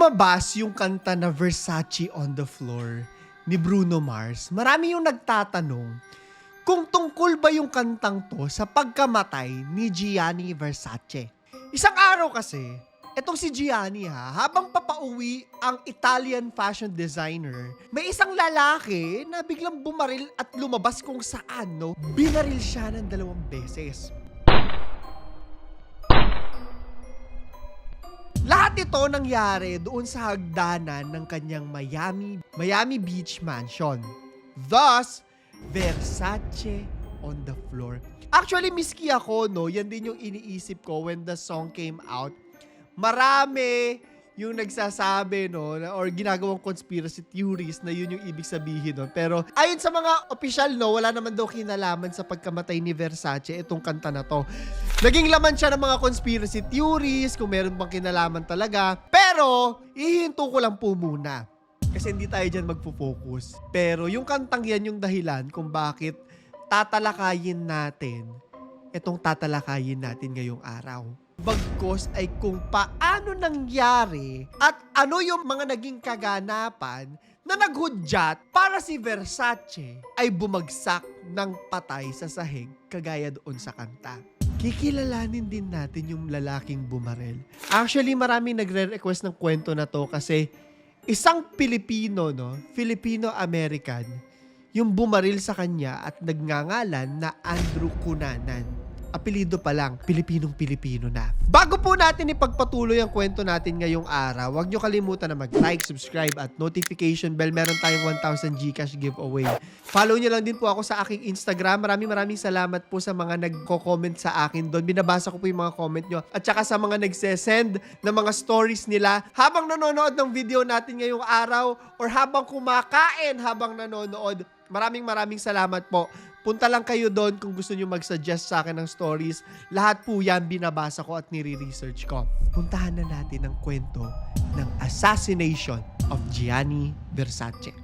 lumabas yung kanta na Versace on the Floor ni Bruno Mars, marami yung nagtatanong kung tungkol ba yung kantang to sa pagkamatay ni Gianni Versace. Isang araw kasi, etong si Gianni ha, habang papauwi ang Italian fashion designer, may isang lalaki na biglang bumaril at lumabas kung saan, no? Binaril siya ng dalawang beses. Lahat ito nangyari doon sa hagdanan ng kanyang Miami, Miami Beach mansion. Thus, Versace on the floor. Actually, miski ako, no, yan din yung iniisip ko when the song came out. Marami yung nagsasabi, no, na- or ginagawang conspiracy theories na yun yung ibig sabihin nun. Pero ayon sa mga official, no, wala naman daw kinalaman sa pagkamatay ni Versace itong kanta na to. Naging laman siya ng mga conspiracy theories, kung meron bang kinalaman talaga. Pero, ihinto ko lang po muna. Kasi hindi tayo dyan magpo-focus. Pero yung kantang yan yung dahilan kung bakit tatalakayin natin itong tatalakayin natin ngayong araw. Bagkos ay kung paano nangyari at ano yung mga naging kaganapan na naghudyat para si Versace ay bumagsak ng patay sa sahig kagaya doon sa kanta. Kikilalanin din natin yung lalaking bumarel. Actually, maraming nagre-request ng kwento na to kasi isang Pilipino, no? Filipino-American, yung bumaril sa kanya at nagngangalan na Andrew Cunanan. Apelido pa lang, Pilipinong-Pilipino na. Bago po natin ipagpatuloy ang kwento natin ngayong araw, huwag nyo kalimutan na mag-like, subscribe at notification bell. Meron tayong 1,000 Gcash giveaway. Follow nyo lang din po ako sa aking Instagram. Maraming maraming salamat po sa mga nagko-comment sa akin doon. Binabasa ko po yung mga comment nyo. At saka sa mga nagsesend ng mga stories nila habang nanonood ng video natin ngayong araw or habang kumakain habang nanonood. Maraming maraming salamat po. Punta lang kayo doon kung gusto nyo mag-suggest sa akin ng stories. Lahat po yan binabasa ko at nire-research ko. Puntahan na natin ang kwento ng assassination of Gianni Versace.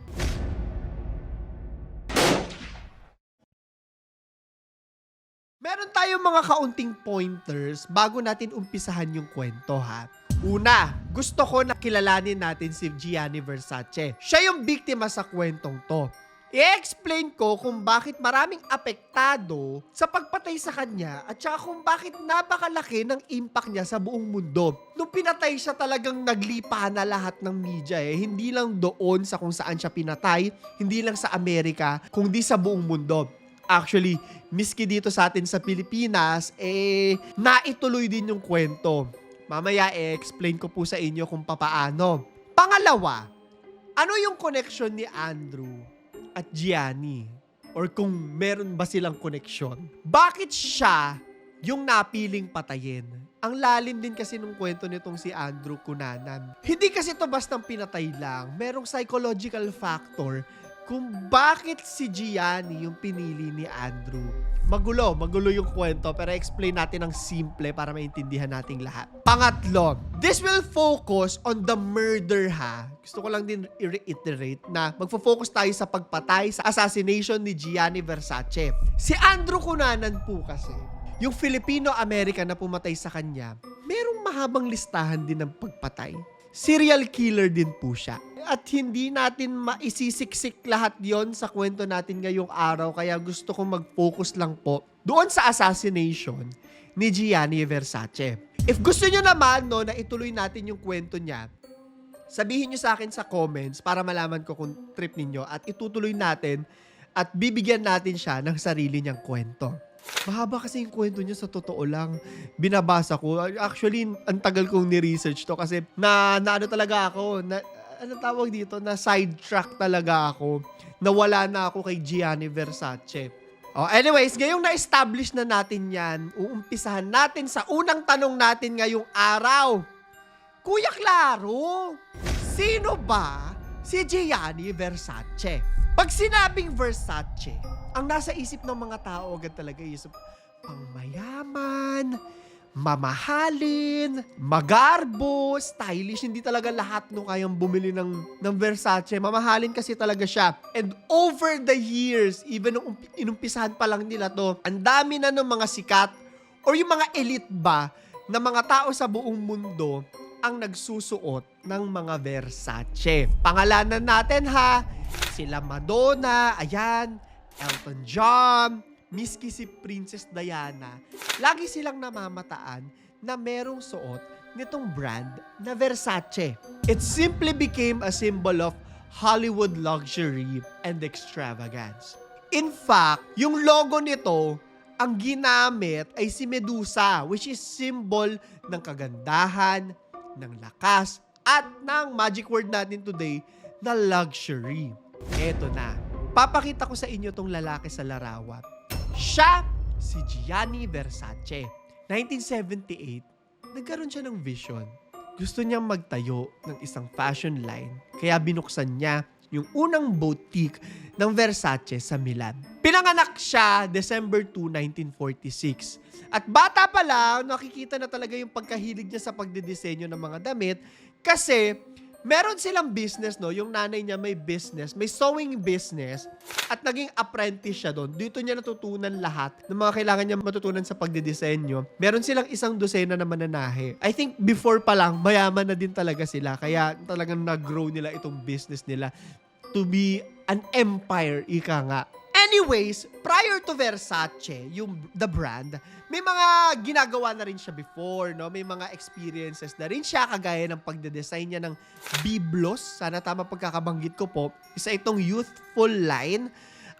Meron tayong mga kaunting pointers bago natin umpisahan yung kwento ha. Una, gusto ko na kilalanin natin si Gianni Versace. Siya yung biktima sa kwentong to. I-explain ko kung bakit maraming apektado sa pagpatay sa kanya at saka kung bakit napakalaki ng impact niya sa buong mundo. Nung pinatay siya talagang naglipa na lahat ng media eh. Hindi lang doon sa kung saan siya pinatay, hindi lang sa Amerika, kundi sa buong mundo. Actually, miski dito sa atin sa Pilipinas, eh, naituloy din yung kwento. Mamaya i-explain ko po sa inyo kung papaano. Pangalawa, ano yung connection ni Andrew at Gianni? Or kung meron ba silang connection? Bakit siya yung napiling patayin? Ang lalim din kasi nung kwento nitong si Andrew Cunanan. Hindi kasi to bastang pinatay lang. Merong psychological factor kung bakit si Gianni yung pinili ni Andrew. Magulo, magulo yung kwento pero explain natin ng simple para maintindihan nating lahat. Pangatlo, this will focus on the murder ha. Gusto ko lang din i-reiterate na magfo-focus tayo sa pagpatay, sa assassination ni Gianni Versace. Si Andrew Cunanan po kasi, yung Filipino-American na pumatay sa kanya, merong mahabang listahan din ng pagpatay. Serial killer din po siya. At hindi natin maisisiksik lahat yon sa kwento natin ngayong araw kaya gusto kong mag-focus lang po doon sa assassination ni Gianni Versace. If gusto nyo naman no, na ituloy natin yung kwento niya, sabihin nyo sa akin sa comments para malaman ko kung trip ninyo at itutuloy natin at bibigyan natin siya ng sarili niyang kwento. Mahaba kasi yung kwento niya sa totoo lang. Binabasa ko. Actually, ang tagal kong ni-research to kasi na, na ano talaga ako, na, ano tawag dito, na sidetrack talaga ako. Nawala na ako kay Gianni Versace. Oh, anyways, ngayong na-establish na natin yan, uumpisahan natin sa unang tanong natin ngayong araw. Kuya Claro, sino ba si Gianni Versace? Pag sinabing Versace, ang nasa isip ng mga tao agad talaga is pangmayaman, mamahalin, magarbo, stylish. Hindi talaga lahat no kayang bumili ng, ng Versace. Mamahalin kasi talaga siya. And over the years, even nung ump- inumpisahan pa lang nila to, ang dami na ng mga sikat or yung mga elite ba na mga tao sa buong mundo ang nagsusuot ng mga Versace. Pangalanan natin ha, sila Madonna, ayan, Elton John, miski si Princess Diana, lagi silang namamataan na merong suot nitong brand na Versace. It simply became a symbol of Hollywood luxury and extravagance. In fact, yung logo nito, ang ginamit ay si Medusa, which is symbol ng kagandahan, ng lakas, at ng magic word natin today na luxury. Eto na. Papakita ko sa inyo tong lalaki sa larawan. Siya si Gianni Versace. 1978, nagkaroon siya ng vision. Gusto niyang magtayo ng isang fashion line, kaya binuksan niya yung unang boutique ng Versace sa Milan. Pinanganak siya December 2, 1946. At bata pa lang, nakikita na talaga yung pagkahilig niya sa pagdidisenyo ng mga damit kasi meron silang business, no? Yung nanay niya may business, may sewing business at naging apprentice siya doon. Dito niya natutunan lahat ng mga kailangan niya matutunan sa pagdidisenyo. Meron silang isang dosena na mananahe. I think before pa lang, mayaman na din talaga sila. Kaya talagang nag-grow nila itong business nila to be an empire, ika nga. Anyways, prior to Versace, yung the brand, may mga ginagawa na rin siya before, no? May mga experiences na rin siya kagaya ng pagde-design niya ng Biblos. Sana tama pagkakabanggit ko po. Isa itong youthful line.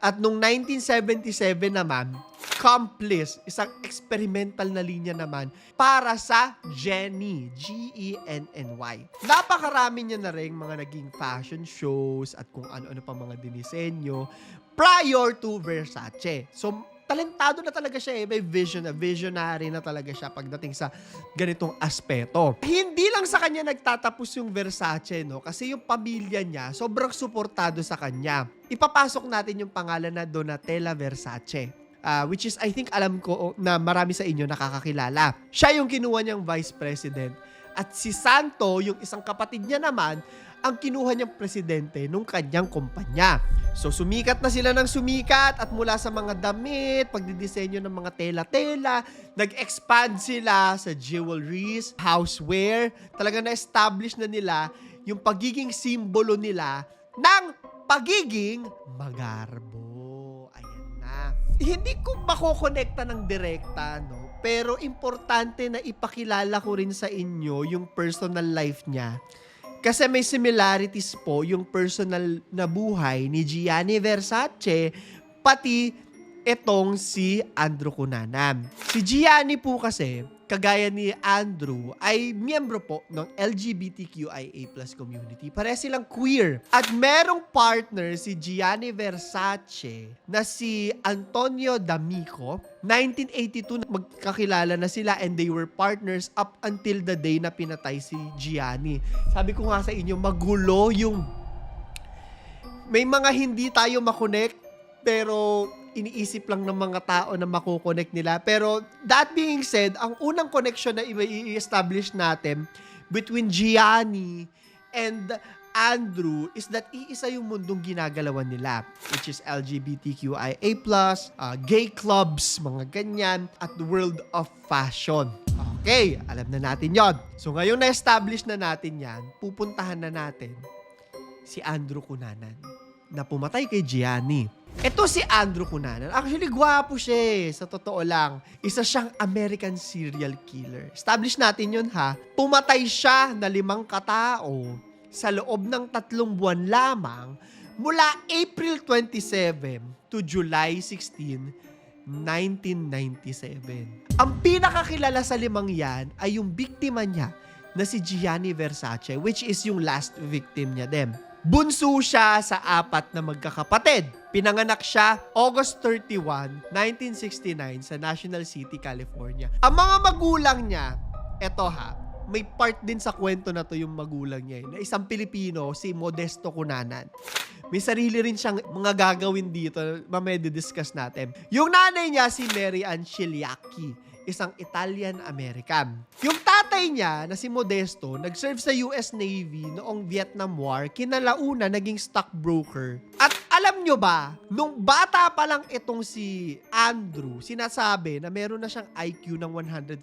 At nung 1977 naman, Complice, isang experimental na linya naman para sa Jenny, G-E-N-N-Y. Napakarami niya na rin mga naging fashion shows at kung ano-ano pa mga dinisenyo prior to Versace. So, talentado na talaga siya eh. May vision na, visionary na talaga siya pagdating sa ganitong aspeto. Hindi lang sa kanya nagtatapos yung Versace, no? Kasi yung pamilya niya, sobrang suportado sa kanya. Ipapasok natin yung pangalan na Donatella Versace. Ah, which is, I think, alam ko na marami sa inyo nakakakilala. Siya yung kinuha niyang vice president. At si Santo, yung isang kapatid niya naman, ang kinuha niyang presidente nung kanyang kumpanya. So sumikat na sila ng sumikat at mula sa mga damit, pagdidisenyo ng mga tela-tela, nag-expand sila sa jewelries, houseware. Talaga na-establish na nila yung pagiging simbolo nila ng pagiging magarbo. Ayan na. Hindi ko makokonekta ng direkta, no? Pero importante na ipakilala ko rin sa inyo yung personal life niya. Kasi may similarities po yung personal na buhay ni Gianni Versace pati etong si Andrew Cunanan. Si Gianni po kasi, kagaya ni Andrew, ay miyembro po ng LGBTQIA plus community. Pare silang queer. At merong partner si Gianni Versace na si Antonio D'Amico. 1982 magkakilala na sila and they were partners up until the day na pinatay si Gianni. Sabi ko nga sa inyo, magulo yung may mga hindi tayo makonect pero iniisip lang ng mga tao na makukonect nila. Pero that being said, ang unang connection na i-establish natin between Gianni and Andrew is that iisa yung mundong ginagalawan nila which is LGBTQIA+, uh, gay clubs, mga ganyan, at the world of fashion. Okay, alam na natin yon. So ngayon na-establish na natin yan, pupuntahan na natin si Andrew Cunanan na pumatay kay Gianni. Ito si Andrew Cunanan. Actually, gwapo siya eh, sa totoo lang. Isa siyang American serial killer. Establish natin yun ha. Pumatay siya na limang katao sa loob ng tatlong buwan lamang mula April 27 to July 16, 1997. Ang pinakakilala sa limang yan ay yung biktima niya na si Gianni Versace which is yung last victim niya din. Bunso siya sa apat na magkakapatid. Pinanganak siya August 31, 1969 sa National City, California. Ang mga magulang niya, eto ha, may part din sa kwento na to yung magulang niya. eh, Na isang Pilipino, si Modesto Cunanan. May sarili rin siyang mga gagawin dito. Mamaya discuss natin. Yung nanay niya, si Mary Ann Chiliaki isang Italian-American. Yung tatay niya, na si Modesto, nag-serve sa US Navy noong Vietnam War, kinalauna naging stockbroker. At alam nyo ba, nung bata pa lang itong si Andrew, sinasabi na meron na siyang IQ ng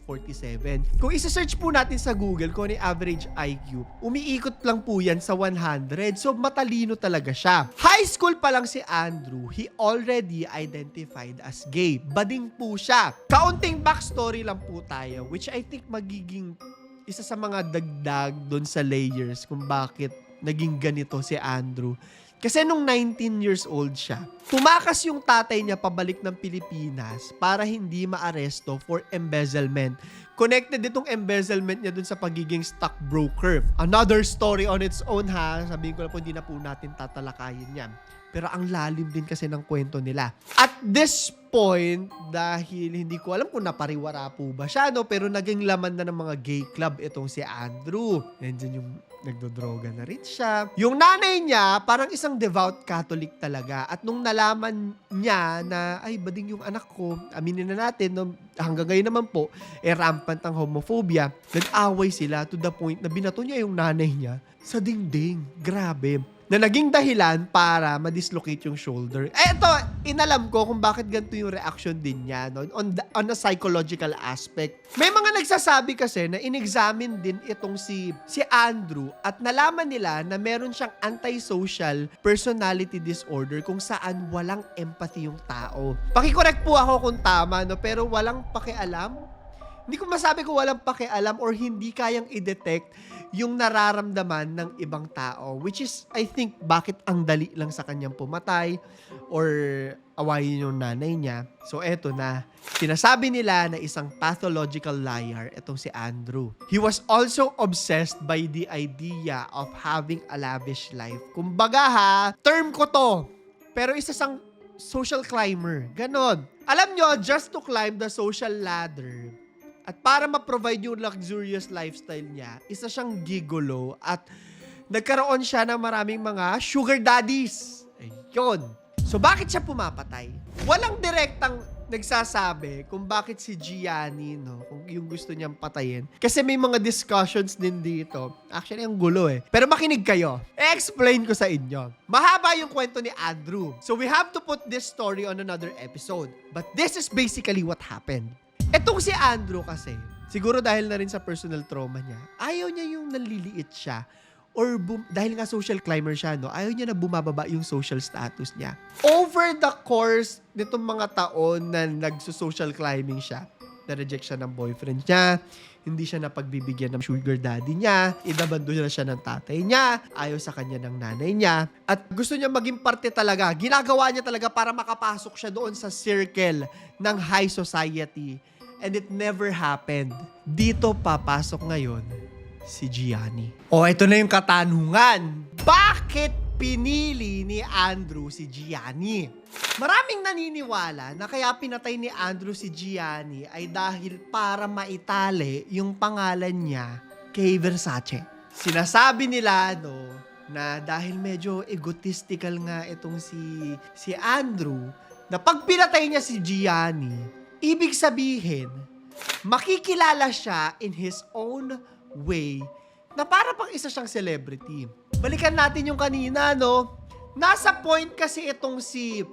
147. Kung isa-search po natin sa Google kung ano average IQ, umiikot lang po yan sa 100. So, matalino talaga siya. High school pa lang si Andrew, he already identified as gay. Bading po siya. Kaunting backstory lang po tayo, which I think magiging isa sa mga dagdag doon sa layers kung bakit naging ganito si Andrew. Kasi nung 19 years old siya, tumakas yung tatay niya pabalik ng Pilipinas para hindi maaresto for embezzlement. Connected itong embezzlement niya dun sa pagiging stockbroker. Another story on its own ha. Sabihin ko na po, hindi na po natin tatalakayin yan. Pero ang lalim din kasi ng kwento nila. At this point, dahil hindi ko alam kung napariwara po ba siya, no? pero naging laman na ng mga gay club itong si Andrew. Nandiyan yung nagdodroga na rin siya. Yung nanay niya, parang isang devout Catholic talaga. At nung nalaman niya na, ay, bading yung anak ko, aminin na natin, no, hanggang ngayon naman po, eh, rampant ang homophobia. Nag-away sila to the point na binato niya yung nanay niya sa dingding. Grabe na naging dahilan para ma-dislocate yung shoulder. Eh, ito, inalam ko kung bakit ganito yung reaction din niya no? on, the, on a psychological aspect. May mga nagsasabi kasi na in-examine din itong si, si Andrew at nalaman nila na meron siyang antisocial personality disorder kung saan walang empathy yung tao. Pakicorrect po ako kung tama, no? pero walang pakialam. Hindi ko masabi kung walang pakialam or hindi kayang i-detect yung nararamdaman ng ibang tao. Which is, I think, bakit ang dali lang sa kanyang pumatay or awayin yung nanay niya. So, eto na. Sinasabi nila na isang pathological liar itong si Andrew. He was also obsessed by the idea of having a lavish life. Kumbaga ha, term ko to. Pero isa sang social climber. Ganon. Alam nyo, just to climb the social ladder, at para ma-provide yung luxurious lifestyle niya, isa siyang gigolo at nagkaroon siya ng maraming mga sugar daddies. Ayun. So bakit siya pumapatay? Walang direktang nagsasabi kung bakit si Gianni, no, kung yung gusto niyang patayin. Kasi may mga discussions din dito. Actually, ang gulo eh. Pero makinig kayo. I-explain ko sa inyo. Mahaba yung kwento ni Andrew. So we have to put this story on another episode. But this is basically what happened. Etong si Andrew kasi, siguro dahil na rin sa personal trauma niya, ayaw niya yung naliliit siya or bum- dahil nga social climber siya, no, ayaw niya na bumababa yung social status niya. Over the course nitong mga taon na nagso-social climbing siya, na-reject siya ng boyfriend niya, hindi siya napagbibigyan ng sugar daddy niya, inabando na siya ng tatay niya, ayaw sa kanya ng nanay niya, at gusto niya maging parte talaga, ginagawa niya talaga para makapasok siya doon sa circle ng high society. And it never happened. Dito papasok ngayon si Gianni. O, ito na yung katanungan. Bakit pinili ni Andrew si Gianni? Maraming naniniwala na kaya pinatay ni Andrew si Gianni ay dahil para maitali yung pangalan niya kay Versace. Sinasabi nila, no, na dahil medyo egotistical nga itong si, si Andrew, na pag pinatay niya si Gianni, ibig sabihin, makikilala siya in his own way na para pang isa siyang celebrity. Balikan natin yung kanina, no? Nasa point kasi itong si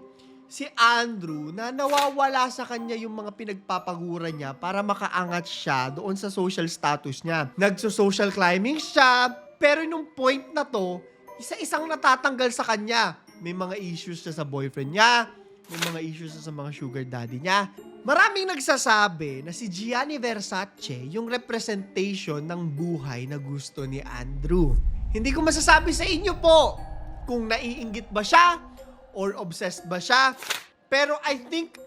si Andrew na nawawala sa kanya yung mga pinagpapagura niya para makaangat siya doon sa social status niya. Nagso-social climbing siya, pero nung point na to, isa-isang natatanggal sa kanya. May mga issues siya sa boyfriend niya, may mga issues sa mga sugar daddy niya. Maraming nagsasabi na si Gianni Versace yung representation ng buhay na gusto ni Andrew. Hindi ko masasabi sa inyo po kung naiinggit ba siya or obsessed ba siya. Pero I think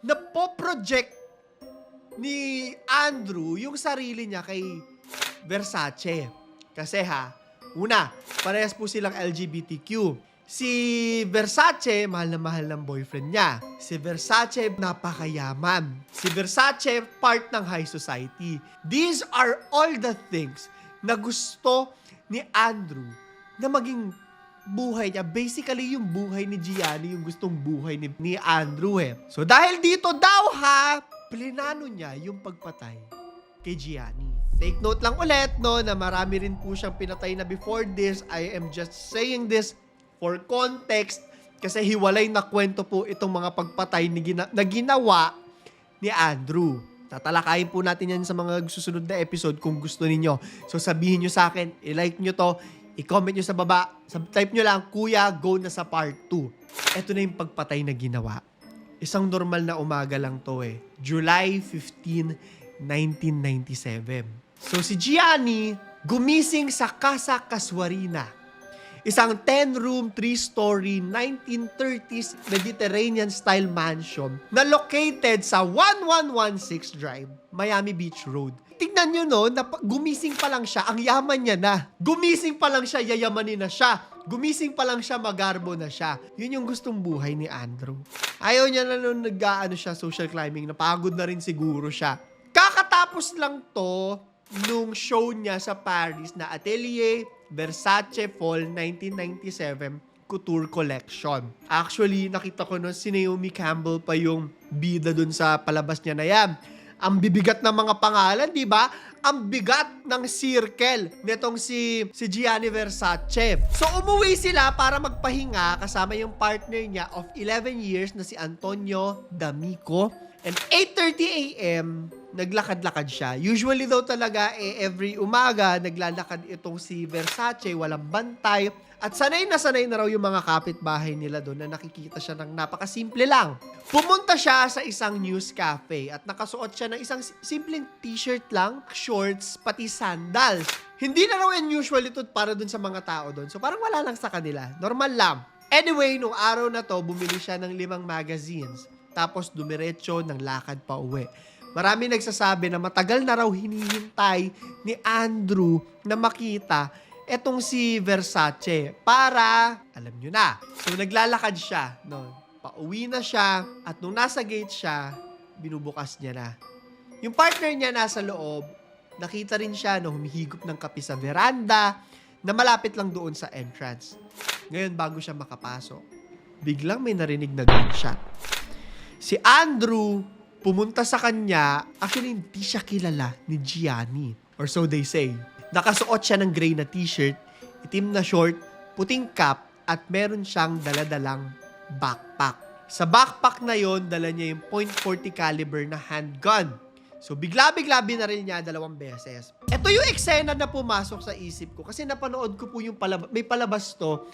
na po-project ni Andrew yung sarili niya kay Versace. Kasi ha, una, parehas po silang LGBTQ. Si Versace, mahal na mahal ng boyfriend niya. Si Versace, napakayaman. Si Versace, part ng high society. These are all the things na gusto ni Andrew na maging buhay niya. Basically, yung buhay ni Gianni, yung gustong buhay ni, ni Andrew eh. So, dahil dito daw ha, plinano niya yung pagpatay kay Gianni. Take note lang ulit, no, na marami rin po siyang pinatay na before this. I am just saying this for context Kasi hiwalay na kwento po itong mga pagpatay ni gina- na ginawa ni Andrew. Tatalakayin po natin yan sa mga susunod na episode kung gusto ninyo. So sabihin nyo sa akin, i-like nyo to, i-comment nyo sa baba, type nyo lang, Kuya, go na sa part 2. Ito na yung pagpatay na ginawa. Isang normal na umaga lang to eh. July 15, 1997. So si Gianni gumising sa Casa Casuarina. Isang 10-room, 3-story, 1930s Mediterranean-style mansion na located sa 1116 Drive, Miami Beach Road. Tingnan nyo no, na gumising pa lang siya, ang yaman niya na. Gumising pa lang siya, yayamanin na siya. Gumising pa lang siya, magarbo na siya. Yun yung gustong buhay ni Andrew. Ayaw niya na nung nag-ano siya, social climbing, napagod na rin siguro siya. Kakatapos lang to nung show niya sa Paris na Atelier Versace Fall 1997 Couture Collection. Actually, nakita ko nun si Naomi Campbell pa yung bida dun sa palabas niya na yan. Ang bibigat ng mga pangalan, di ba? Ang bigat ng circle nitong si, si Gianni Versace. So, umuwi sila para magpahinga kasama yung partner niya of 11 years na si Antonio D'Amico. And 8.30 a.m., naglakad-lakad siya. Usually daw talaga, eh, every umaga, naglalakad itong si Versace, walang bantay. At sanay na sanay na raw yung mga kapitbahay nila doon na nakikita siya ng napakasimple lang. Pumunta siya sa isang news cafe at nakasuot siya ng isang si- simpleng t-shirt lang, shorts, pati sandals. Hindi na raw unusual ito para doon sa mga tao doon. So parang wala lang sa kanila. Normal lang. Anyway, nung araw na to, bumili siya ng limang magazines. Tapos dumiretso ng lakad pa uwi. Marami nagsasabi na matagal na raw hinihintay ni Andrew na makita etong si Versace para, alam nyo na. So naglalakad siya. No? Pauwi na siya at nung nasa gate siya, binubukas niya na. Yung partner niya nasa loob, nakita rin siya na humihigop ng kape sa veranda na malapit lang doon sa entrance. Ngayon, bago siya makapasok, biglang may narinig na gunshot. Si Andrew, pumunta sa kanya, actually hindi siya kilala ni Gianni. Or so they say. Nakasuot siya ng gray na t-shirt, itim na short, puting cap, at meron siyang daladalang backpack. Sa backpack na yon dala niya yung .40 caliber na handgun. So, bigla-bigla binaril niya dalawang beses. Ito yung eksena na pumasok sa isip ko kasi napanood ko po yung palabas, may palabas to.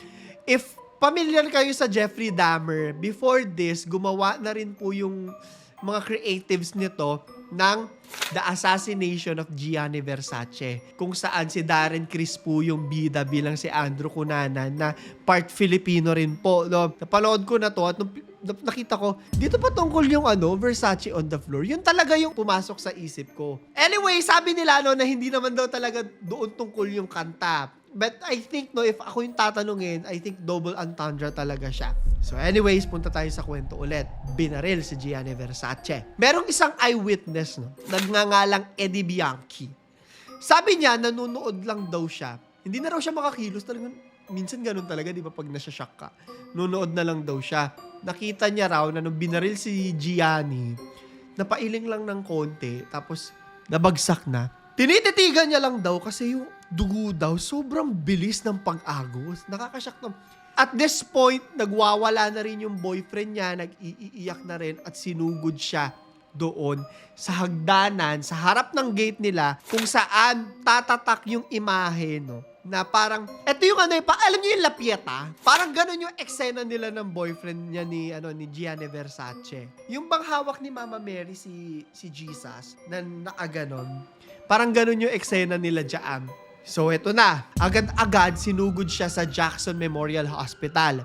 If familiar kayo sa Jeffrey Dahmer, before this, gumawa na rin po yung mga creatives nito ng The Assassination of Gianni Versace. Kung saan si Darren Criss po yung bida bilang si Andrew Cunanan na part Filipino rin po. No? Napanood ko na to at nung na- nakita ko, dito pa tungkol yung ano, Versace on the floor. Yun talaga yung pumasok sa isip ko. Anyway, sabi nila no, na hindi naman daw talaga doon tungkol yung kanta. But I think no, if ako yung tatanungin, I think double entendre talaga siya. So anyways, punta tayo sa kwento ulit. Binaril si Gianni Versace. Merong isang eyewitness, no, nagngangalang Eddie Bianchi. Sabi niya, nanonood lang daw siya. Hindi na raw siya makakilos. Talagang, minsan ganun talaga, di ba, pag nasya-shock ka. Nunood na lang daw siya. Nakita niya raw na nung binaril si Gianni, napailing lang ng konti, tapos nabagsak na. Tinititigan niya lang daw kasi yung dugo daw, sobrang bilis ng pag-agos. Nakakasyak na. At this point, nagwawala na rin yung boyfriend niya, nag-iiyak na rin at sinugod siya doon sa hagdanan, sa harap ng gate nila, kung saan tatatak yung imahe, no? Na parang, eto yung ano, eh, pa, alam niyo yung lapieta? Parang ganun yung eksena nila ng boyfriend niya ni, ano, ni Gianni Versace. Yung bang hawak ni Mama Mary si, si Jesus, na nakaganon. Parang ganun yung eksena nila dyan. So, eto na. Agad-agad sinugod siya sa Jackson Memorial Hospital.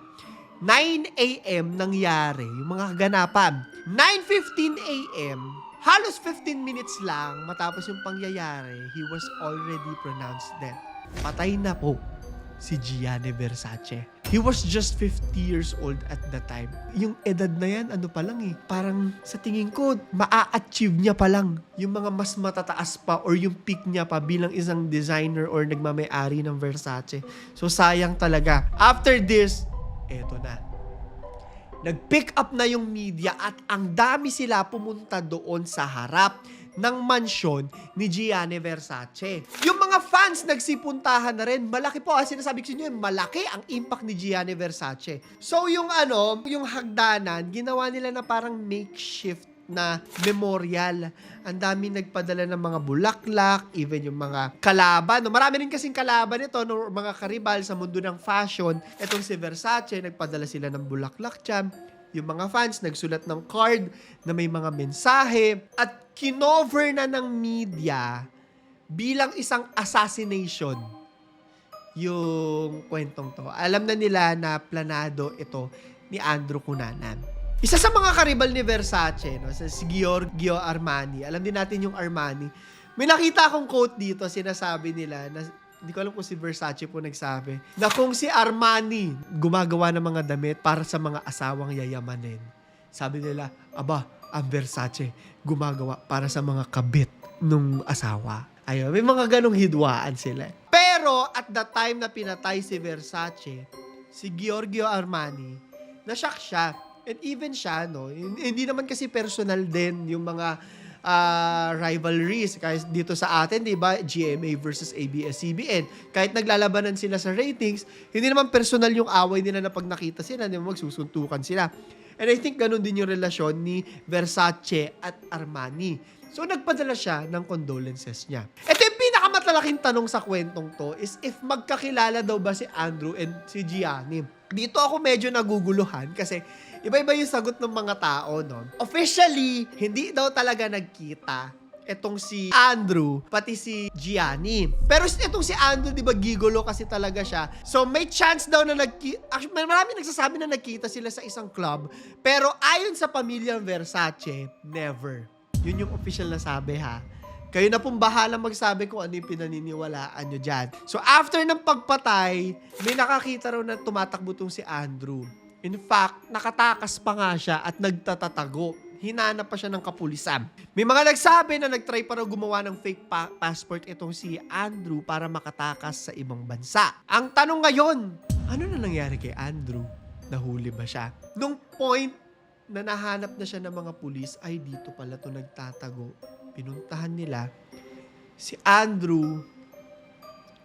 9 a.m. nangyari yung mga kaganapan. 9.15 a.m., halos 15 minutes lang matapos yung pangyayari, he was already pronounced dead. Patay na po si Gianni Versace. He was just 50 years old at the time. Yung edad na yan, ano pa lang eh, parang sa tingin ko, maa-achieve niya pa lang yung mga mas matataas pa or yung peak niya pa bilang isang designer or nagmamayari ng Versace. So sayang talaga. After this, eto na. Nag-pick up na yung media at ang dami sila pumunta doon sa harap ng mansyon ni Gianni Versace. Yung mga fans nagsipuntahan na rin. Malaki po, ah, sinasabi ko sa inyo, malaki ang impact ni Gianni Versace. So yung ano, yung hagdanan, ginawa nila na parang makeshift na memorial. Ang dami nagpadala ng mga bulaklak, even yung mga kalaban. No, marami rin kasing kalaban ito, no, mga karibal sa mundo ng fashion. Itong si Versace, nagpadala sila ng bulaklak dyan. Yung mga fans nagsulat ng card na may mga mensahe at kinover na ng media bilang isang assassination yung kwentong to. Alam na nila na planado ito ni Andrew Cunanan. Isa sa mga karibal ni Versace, no, si Giorgio Armani. Alam din natin yung Armani. May nakita akong quote dito, sinasabi nila na hindi ko alam kung si Versace po nagsabi, na kung si Armani gumagawa ng mga damit para sa mga asawang yayamanin. Sabi nila, aba, ang Versace gumagawa para sa mga kabit nung asawa. Ayun, may mga ganong hidwaan sila. Pero at the time na pinatay si Versace, si Giorgio Armani, na-shock siya. And even siya, no, hindi naman kasi personal din yung mga ah, rivalries. Kahit dito sa atin, di ba, GMA versus ABS-CBN. Kahit naglalabanan sila sa ratings, hindi naman personal yung away nila na pag nakita sila, di ba, magsusuntukan sila. And I think ganun din yung relasyon ni Versace at Armani. So, nagpadala siya ng condolences niya. Ito yung pinakamatalaking tanong sa kwentong to is if magkakilala daw ba si Andrew and si Gianni. Dito ako medyo naguguluhan kasi iba-iba yung sagot ng mga tao, no? Officially, hindi daw talaga nagkita etong si Andrew, pati si Gianni. Pero etong si Andrew, di ba, gigolo kasi talaga siya. So, may chance daw na nagkita, actually, marami nagsasabi na nagkita sila sa isang club. Pero ayon sa pamilyang Versace, never. Yun yung official na sabi, ha? Kayo na pong bahala magsabi kung ano yung pinaniniwalaan nyo dyan. So, after ng pagpatay, may nakakita raw na tumatakbo tong si Andrew. In fact, nakatakas pa nga siya at nagtatatago. Hinanap pa siya ng kapulisan. May mga nagsabi na nagtry pa raw gumawa ng fake pa- passport itong si Andrew para makatakas sa ibang bansa. Ang tanong ngayon, ano na nangyari kay Andrew? Nahuli ba siya? Nung point na nahanap na siya ng mga pulis, ay dito pala to nagtatago. Pinuntahan nila si Andrew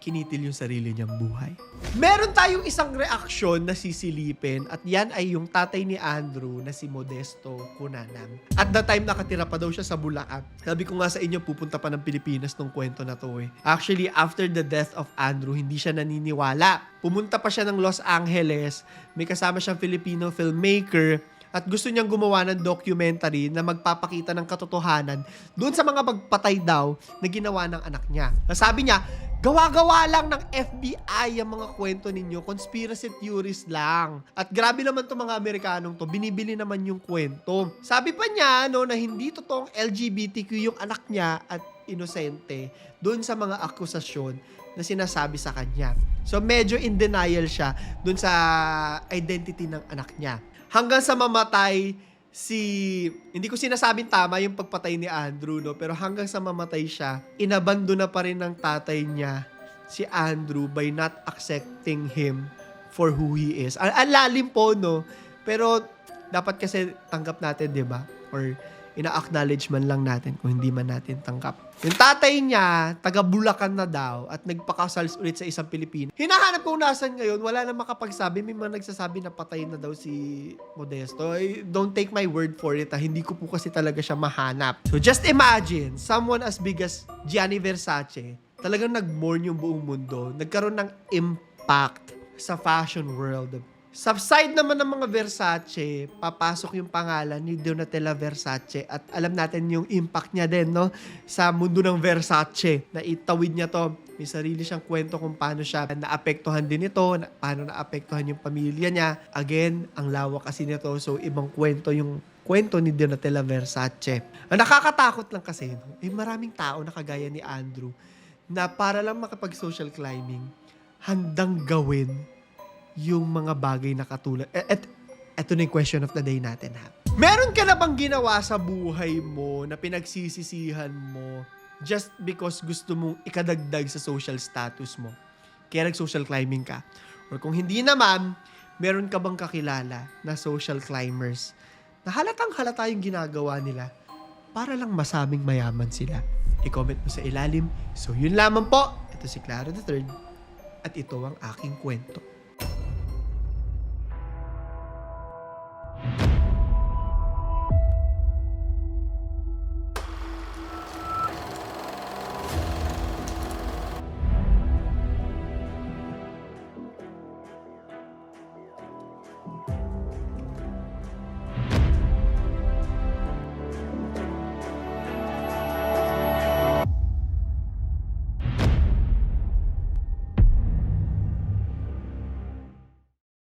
kinitil yung sarili niyang buhay. Meron tayong isang reaksyon na sisilipin at yan ay yung tatay ni Andrew na si Modesto Cunanan. At the time nakatira pa daw siya sa Bulacan. Sabi ko nga sa inyo pupunta pa ng Pilipinas tong kwento na to eh. Actually, after the death of Andrew, hindi siya naniniwala. Pumunta pa siya ng Los Angeles. May kasama siyang Filipino filmmaker at gusto niyang gumawa ng documentary na magpapakita ng katotohanan doon sa mga pagpatay daw na ginawa ng anak niya. Sabi niya, gawa-gawa lang ng FBI ang mga kwento ninyo, conspiracy theories lang. At grabe naman to mga Amerikanong to, binibili naman yung kwento. Sabi pa niya no, na hindi totoong LGBTQ yung anak niya at inosente doon sa mga akusasyon na sinasabi sa kanya. So medyo in denial siya doon sa identity ng anak niya hanggang sa mamatay si hindi ko sinasabing tama yung pagpatay ni Andrew no pero hanggang sa mamatay siya inabando na pa rin ng tatay niya si Andrew by not accepting him for who he is. Ang lalim po no pero dapat kasi tanggap natin 'di ba? Or ina-acknowledge man lang natin kung hindi man natin tanggap. Yung tatay niya, taga Bulacan na daw at nagpakasal ulit sa isang Pilipino. Hinahanap kung nasan ngayon, wala na makapagsabi. May mga nagsasabi na patay na daw si Modesto. Eh, Don't take my word for it. Ha. Hindi ko po kasi talaga siya mahanap. So just imagine, someone as big as Gianni Versace, talagang nag-mourn yung buong mundo. Nagkaroon ng impact sa fashion world. Sa side naman ng mga Versace, papasok yung pangalan ni Donatella Versace at alam natin yung impact niya din no sa mundo ng Versace. Na itawid niya to. May sarili siyang kwento kung paano siya naapektuhan din ito, na, paano naapektuhan yung pamilya niya. Again, ang lawak kasi nito. So, ibang kwento yung kwento ni Donatella Versace. Ang nakakatakot lang kasi, no, eh, maraming tao na kagaya ni Andrew na para lang makapag-social climbing, handang gawin yung mga bagay na katulad. Et, et, eto na yung question of the day natin ha. Meron ka na bang ginawa sa buhay mo na pinagsisisihan mo just because gusto mong ikadagdag sa social status mo? Kaya nag-social climbing ka. Or kung hindi naman, meron ka bang kakilala na social climbers na halatang halata yung ginagawa nila para lang masabing mayaman sila. I-comment mo sa ilalim. So yun lamang po. Ito si Clara the Third at ito ang aking kwento.